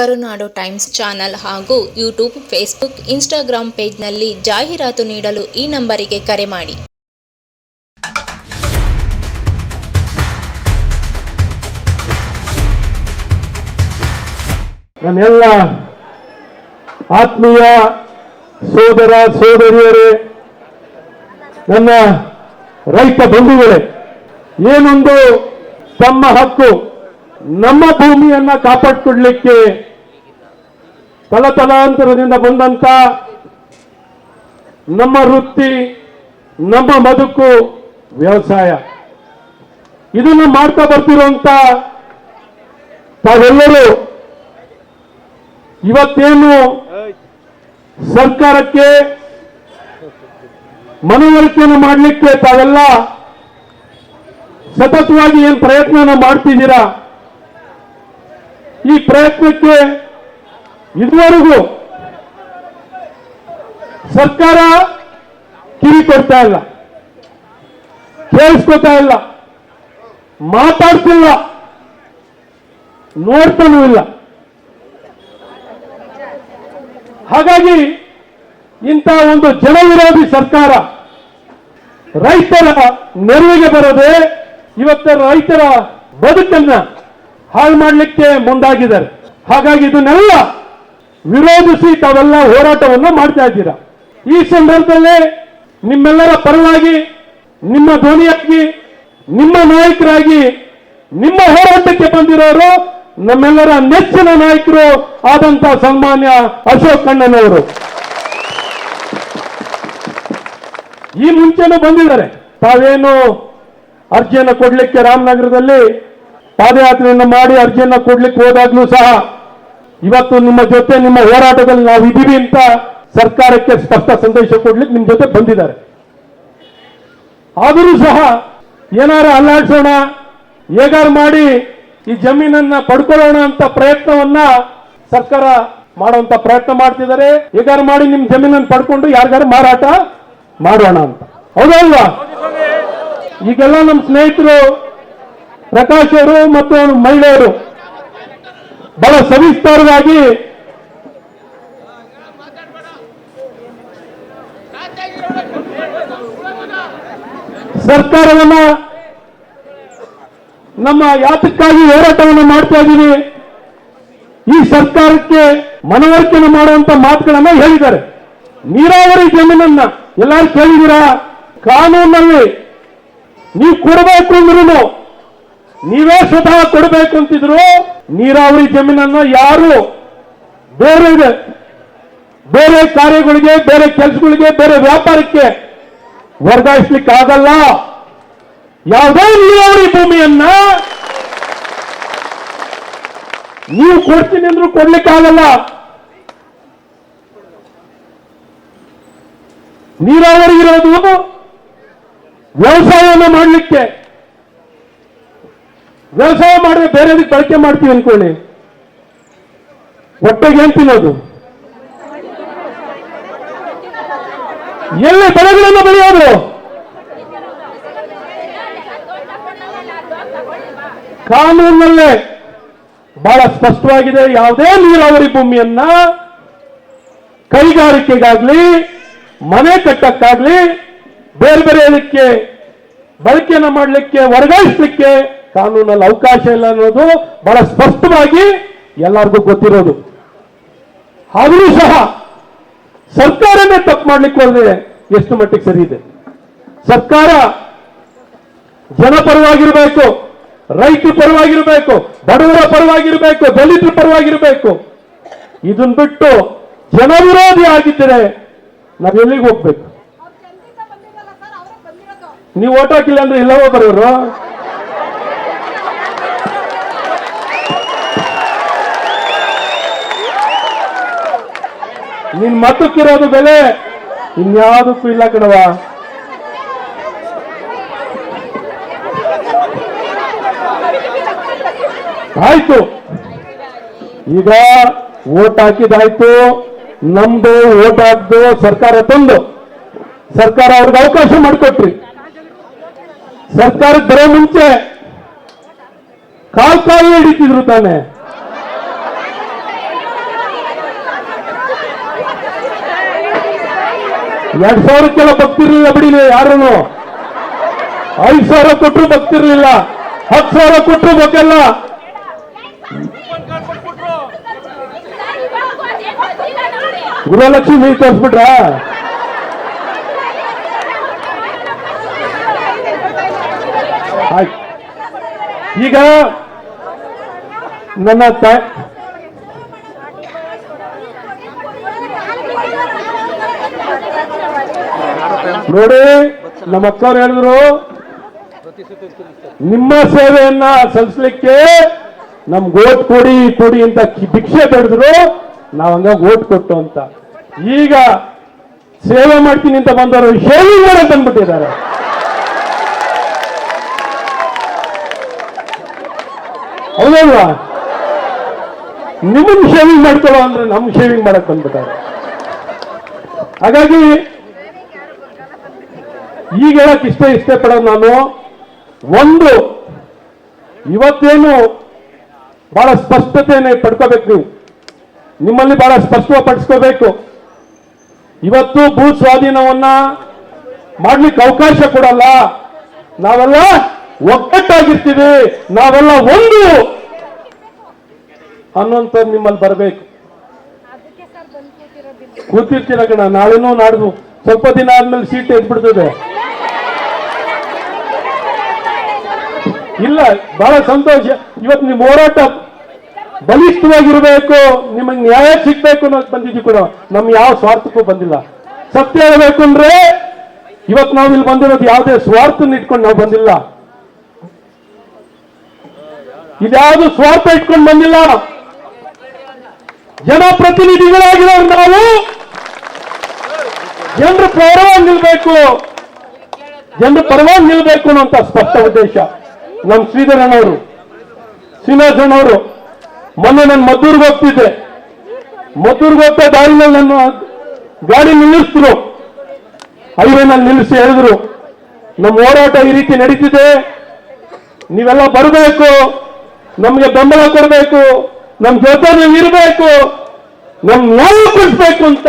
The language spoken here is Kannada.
ಕರುನಾಡು ಟೈಮ್ಸ್ ಚಾನಲ್ ಹಾಗೂ ಯೂಟ್ಯೂಬ್, ಫೇಸ್ಬುಕ್ ಇನ್ಸ್ಟಾಗ್ರಾಂ ಪೇಜ್ನಲ್ಲಿ ಜಾಹೀರಾತು ನೀಡಲು ಈ ನಂಬರಿಗೆ ಕರೆ ಮಾಡಿ. ನನ್ನೆಲ್ಲ ಆತ್ಮೀಯ ಸೋದರ ಸೋದರಿಯರೇ ನನ್ನ ರೈತ ಬಂಧುಗಳೇ, ಏನೊಂದು ತಮ್ಮ ಹಕ್ಕು, ನಮ್ಮ ಭೂಮಿಯನ್ನ ಕಾಪಾಡಿಕೊಡ್ಲಿಕ್ಕೆ ತಲತಲಾಂತರದಿಂದ ಬಂದಂತ ನಮ್ಮ ವೃತ್ತಿ, ನಮ್ಮ ಬದುಕು ವ್ಯವಸಾಯ. ಇದನ್ನು ಮಾಡ್ತಾ ಬರ್ತಿರುವಂತ ತಾವೆಲ್ಲರೂ ಇವತ್ತೇನು ಸರ್ಕಾರಕ್ಕೆ ಮನವರಿಕೆಯನ್ನು ಮಾಡಲಿಕ್ಕೆ ತಾವೆಲ್ಲ ಸತತವಾಗಿ ಏನು ಪ್ರಯತ್ನ ಮಾಡ್ತಿದ್ದೀರಾ? ಈ ಪ್ರಯತ್ನಕ್ಕೆ ಇದುವರೆಗೂ ಸರ್ಕಾರ ಕಿವಿ ಕೊಡ್ತಾ ಇಲ್ಲ, ಕೇಳಿಸ್ಕೊತಾ ಇಲ್ಲ, ಮಾತಾಡ್ತಿಲ್ಲ, ನೋಡ್ತಾನೂ ಇಲ್ಲ. ಹಾಗಾಗಿ ಇಂಥ ಒಂದು ಜನವಿರೋಧಿ ಸರ್ಕಾರ ರೈತರ ನೆರವಿಗೆ ಬರದೆ ಇವತ್ತು ರೈತರ ಬದುಕನ್ನ ಹಾಳು ಮಾಡಲಿಕ್ಕೆ ಮುಂದಾಗಿದ್ದಾರೆ. ಹಾಗಾಗಿ ಇದನ್ನೆಲ್ಲ ವಿರೋಧಿಸಿ ತಾವೆಲ್ಲ ಹೋರಾಟವನ್ನು ಮಾಡ್ತಾ ಇದ್ದೀರಾ? ಈ ಸಂದರ್ಭದಲ್ಲಿ ನಿಮ್ಮೆಲ್ಲರ ಪರವಾಗಿ, ನಿಮ್ಮ ಧ್ವನಿಯಾಗಿ, ನಿಮ್ಮ ನಾಯಕರಾಗಿ, ನಿಮ್ಮ ಹೋರಾಟಕ್ಕೆ ಬಂದಿರೋರು ನಮ್ಮೆಲ್ಲರ ನೆಚ್ಚಿನ ನಾಯಕರು ಆದಂತ ಸನ್ಮಾನ್ಯ ಅಶೋಕ್ ಕಣ್ಣನವರು ಈ ಮುಂಚೆನೂ ಬಂದಿದ್ದಾರೆ. ತಾವೇನು ಅರ್ಜಿಯನ್ನು ಕೊಡ್ಲಿಕ್ಕೆ ರಾಮನಗರದಲ್ಲಿ ಪಾದಯಾತ್ರೆಯನ್ನು ಮಾಡಿ ಅರ್ಜಿಯನ್ನು ಕೊಡ್ಲಿಕ್ಕೆ ಹೋದಾಗ್ಲೂ ಸಹ ಇವತ್ತು ನಿಮ್ಮ ಜೊತೆ, ನಿಮ್ಮ ಹೋರಾಟದಲ್ಲಿ ನಾವು ಇದ್ದೀವಿ ಅಂತ ಸರ್ಕಾರಕ್ಕೆ ಸ್ಪಷ್ಟ ಸಂದೇಶ ಕೊಡ್ಲಿಕ್ಕೆ ನಿಮ್ಮ ಜೊತೆ ಬಂದಿದ್ದಾರೆ. ಆದರೂ ಸಹ ಏನಾರ ಅಲ್ಲಾಡ್ಸೋಣ, ಹೇಗಾರು ಮಾಡಿ ಈ ಜಮೀನನ್ನ ಪಡ್ಕೊಳ್ಳೋಣ ಅಂತ ಪ್ರಯತ್ನವನ್ನ ಸರ್ಕಾರ ಮಾಡುವಂತ ಪ್ರಯತ್ನ ಮಾಡ್ತಿದ್ದಾರೆ. ಹೇಗಾರು ಮಾಡಿ ನಿಮ್ ಜಮೀನನ್ನು ಪಡ್ಕೊಂಡು ಯಾರಿಗಾರು ಮಾರಾಟ ಮಾಡೋಣ ಅಂತ. ಹೌದಲ್ವಾ ಈಗೆಲ್ಲ ನಮ್ಮ ಸ್ನೇಹಿತರು ಪ್ರಕಾಶ್ ಅವರು ಮತ್ತು ಮಹಿಳೆಯರು ಬಹಳ ಸವಿಸ್ತಾರವಾಗಿ ಸರ್ಕಾರವನ್ನ ನಮ್ಮ ಯಾತಕ್ಕಾಗಿ ಹೋರಾಟವನ್ನು ಮಾಡ್ತಾ ಇದ್ದೀವಿ. ಈ ಸರ್ಕಾರಕ್ಕೆ ಮನವರಿಕೆಯನ್ನು ಮಾಡುವಂತ ಮಾತುಗಳನ್ನ ಹೇಳಿದ್ದಾರೆ. ನೀರಾವರಿ ಜಮೀನನ್ನ ಎಲ್ಲರೂ ಕೇಳಿದ್ದೀರಾ? ಕಾನೂನಲ್ಲಿ ನೀವು ಕೊಡಬೇಕು ಅಂದ್ರೂ ನೀವೇ ಸ್ವತಃ ಕೊಡಬೇಕು ಅಂತಿದ್ರು, ನೀರಾವರಿ ಜಮೀನನ್ನ ಯಾರು ಬೇರೆ ಬೇರೆ ಕಾರ್ಯಗಳಿಗೆ, ಬೇರೆ ಕೆಲಸಗಳಿಗೆ, ಬೇರೆ ವ್ಯಾಪಾರಕ್ಕೆ ವರ್ಗಾಯಿಸ್ಲಿಕ್ಕೆ ಆಗಲ್ಲ ಯಾವುದೇ ನೀರಾವರಿ ಭೂಮಿಯನ್ನ ನೀವು ಕೊಡ್ತೀನಿ ಅಂದ್ರು ಕೊಡ್ಲಿಕ್ಕೆ ಆಗಲ್ಲ ನೀರಾವರಿ ಇರೋದು ವ್ಯವಸಾಯವನ್ನು ಮಾಡಲಿಕ್ಕೆ. ವ್ಯವಸಾಯ ಮಾಡಿದ್ರೆ ಬೇರೆದಕ್ಕೆ ಬಳಕೆ ಮಾಡ್ತೀವಿ ಅನ್ಕೊಳ್ಳಿ. ಹೊಟ್ಟೆಗೆ ಏನ್ ತಿನ್ನೋದು? ಎಲ್ಲಿ ಬೆಳೆಗಳನ್ನು ಬೆಳೆಯೋದು? ಕಾನೂನಲ್ಲೇ ಬಹಳ ಸ್ಪಷ್ಟವಾಗಿದೆ, ಯಾವುದೇ ನೀರಾವರಿ ಭೂಮಿಯನ್ನ ಕೈಗಾರಿಕೆಗಾಗ್ಲಿ, ಮನೆ ಕಟ್ಟಕ್ಕಾಗ್ಲಿ, ಬೇರೆ ಬೇರೆ ಇದಕ್ಕೆ ಬಳಕೆಯನ್ನು ಮಾಡಲಿಕ್ಕೆ, ವರ್ಗಾಯಿಸಲಿಕ್ಕೆ ಕಾನೂನಲ್ಲಿ ಅವಕಾಶ ಇಲ್ಲ ಅನ್ನೋದು ಬಹಳ ಸ್ಪಷ್ಟವಾಗಿ ಎಲ್ಲರಿಗೂ ಗೊತ್ತಿರೋದು. ಆದರೂ ಸಹ ಸರ್ಕಾರನೇ ತಪ್ಪು ಮಾಡ್ಲಿಕ್ಕೆ ಹೋದ್ರೆ ಎಷ್ಟು ಮಟ್ಟಿಗೆ ಸರಿ ಇದೆ? ಸರ್ಕಾರ ಜನಪರವಾಗಿರಬೇಕು ರೈತರ ಪರವಾಗಿರಬೇಕು ಬಡವರ ಪರವಾಗಿರಬೇಕು ದಲಿತರ ಪರವಾಗಿರಬೇಕು. ಇದನ್ನ ಬಿಟ್ಟು ಜನವಿರೋಧಿ ಆಗಿದ್ದರೆ ನಾವು ಎಲ್ಲಿಗೆ ಹೋಗ್ಬೇಕು? ನೀವು ಓಟ್ ಹಾಕಿಲ್ಲ ಅಂದ್ರೆ ಎಲ್ಲವೋ ಬರೋರು ನಿನ್ ಮತಕ್ಕಿರೋದು ಬೆಲೆ ಇನ್ಯಾವುದಕ್ಕೂ ಇಲ್ಲ ಕಣವ ಆಯ್ತು. ಈಗ ಓಟ್ ಹಾಕಿದಾಯ್ತು. ನಮ್ದು ಓಟ್ ಹಾಕ್ದು ಸರ್ಕಾರ ತಂದು ಸರ್ಕಾರ ಅವ್ರಿಗೆ ಅವಕಾಶ ಮಾಡಿಕೊಟ್ರಿ. ಸರ್ಕಾರ ಬರೋ ಮುಂಚೆ ಕಾಲ್ ಕಾಲು ಹಿಡಿತಿದ್ರು ತಾನೆ. ಎರಡ್ ಸಾವಿರಕ್ಕೆಲ್ಲ ಬಗ್ತಿರ್ಲಿಲ್ಲ ಬಿಡಿ ನೀವು ಯಾರನ್ನು ಐದು ಸಾವಿರ ಕೊಟ್ಟರು ಬಗ್ತಿರ್ಲಿಲ್ಲ ಹತ್ತು ಸಾವಿರ ಕೊಟ್ಟರು ಬೇಕಲ್ಲ ಗೃಹಲಕ್ಷ್ಮಿ ತೋರಿಸ್ಬಿಟ್ರ? ಈಗ ನನ್ನ ನೋಡಿ, ನಮ್ಮ ಅಕ್ಕವ್ರು ಹೇಳಿದ್ರು, ನಿಮ್ಮ ಸೇವೆಯನ್ನ ಸಲ್ಲಿಸಲಿಕ್ಕೆ ನಮ್ಗೆ ಓಟ್ ಕೊಡಿ ಕೊಡಿ ಅಂತ ಭಿಕ್ಷೆ ಬೆಳೆದ್ರು ನಾವ್ ಹಂಗ ಓಟ್ ಕೊಟ್ಟು ಅಂತ. ಈಗ ಸೇವೆ ಮಾಡ್ತೀನಿ ಅಂತ ಬಂದವರು ಶೇವಿಂಗ್ ಮಾಡಿ ಅಂದ್ಬಿಟ್ಟಿದ್ದಾರೆ. ಹೌದಲ್ವಾ? ನಿಮ್ಮ ಶೇವಿಂಗ್ ಮಾಡ್ಕೊಳ್ಳೋ ಅಂದ್ರೆ ನಮ್ ಶೇವಿಂಗ್ ಮಾಡಕ್ ಬಂದ್ಬಿಟ್ಟಾರೆ. ಹಾಗಾಗಿ ಈಗ ಹೇಳಕ್ ಇಷ್ಟ ಇಷ್ಟಪಡೋದು ನಾನು. ಒಂದು ಇವತ್ತೇನು ಬಹಳ ಸ್ಪಷ್ಟತೆಯನ್ನು ಪಡ್ಕೋಬೇಕು ನೀವು. ನಿಮ್ಮಲ್ಲಿ ಬಹಳ ಸ್ಪಷ್ಟಪಡಿಸ್ಕೋಬೇಕು ಇವತ್ತು ಭೂ ಸ್ವಾಧೀನವನ್ನ ಮಾಡ್ಲಿಕ್ಕೆ ಅವಕಾಶ ಕೊಡಲ್ಲ. ನಾವೆಲ್ಲ ಒಗ್ಗಟ್ಟಾಗಿರ್ತೀವಿ. ನಾವೆಲ್ಲ ಒಂದು ಅನ್ನುವಂಥದ್ದು ನಿಮ್ಮಲ್ಲಿ ಬರಬೇಕು. ಕೂತಿರ್ತೀರ ಕಣ ನಾಳೆನೂ ನಾಡ್ದು ಸ್ವಲ್ಪ ದಿನ ಆದ್ಮೇಲೆ ಸೀಟ್ ಎದ್ಬಿಡ್ತದೆ ಇಲ್ಲ, ಬಹಳ ಸಂತೋಷ. ಇವತ್ತು ನಿಮ್ಮ ಹೋರಾಟ ಬಲಿಷ್ಠವಾಗಿರಬೇಕು, ನಿಮಗೆ ನ್ಯಾಯ ಸಿಗ್ಬೇಕು ಅನ್ನೋದು ಬಂದಿದ್ದೀವಿ ಕೂಡ ನಮ್ ಯಾವ ಸ್ವಾರ್ಥಕ್ಕೂ ಬಂದಿಲ್ಲ. ಸತ್ಯ ಹೇಳಬೇಕು ಅಂದ್ರೆ, ಇವತ್ತು ನಾವು ಇಲ್ಲಿ ಬಂದಿರೋದು ಯಾವುದೇ ಸ್ವಾರ್ಥನ ಇಟ್ಕೊಂಡು ನಾವು ಬಂದಿಲ್ಲ. ಇದ್ಯಾವುದು ಸ್ವಾರ್ಥ ಇಟ್ಕೊಂಡು ಬಂದಿಲ್ಲ. ಜನಪ್ರತಿನಿಧಿಗಳಾಗಿರೋರು ನಾವು, ಜನರ ಪರವಾಗಿ ನಿಲ್ಬೇಕು, ಜನರ ಪರವಾಗಿ ನಿಲ್ಬೇಕು ಅನ್ನೋಂತ ಸ್ಪಷ್ಟ ಉದ್ದೇಶ. ನಮ್ಮ ಶ್ರೀಧರಣ್ಣವರು ಶ್ರೀನಿವಾಸಣ್ಣವರು ಮೊನ್ನೆ ನಾನು ಮದ್ದೂರ್ಗೆ ಹೋಗ್ತಿದ್ದೆ. ಮದ್ದೂರ್ಗೆ ಹೋಗ್ತಾ ದಾರಿನಲ್ಲಿ ನನ್ನ ಗಾಡಿ ನಿಲ್ಲಿಸಿದ್ರು. ಹೈವೇನಲ್ಲಿ ನಿಲ್ಲಿಸಿ ಹೇಳಿದ್ರು ನಮ್ಮ ಹೋರಾಟ ಈ ರೀತಿ ನಡೀತಿದೆ. ನೀವೆಲ್ಲ ಬರಬೇಕು, ನಮಗೆ ಬೆಂಬಲ ಕೊಡಬೇಕು ನಮ್ಮ ಜೊತೆ ನೀವು ಇರಬೇಕು ನಮ್ ನ್ಯಾಯ ಕೊಡಿಸ್ಬೇಕು ಅಂತ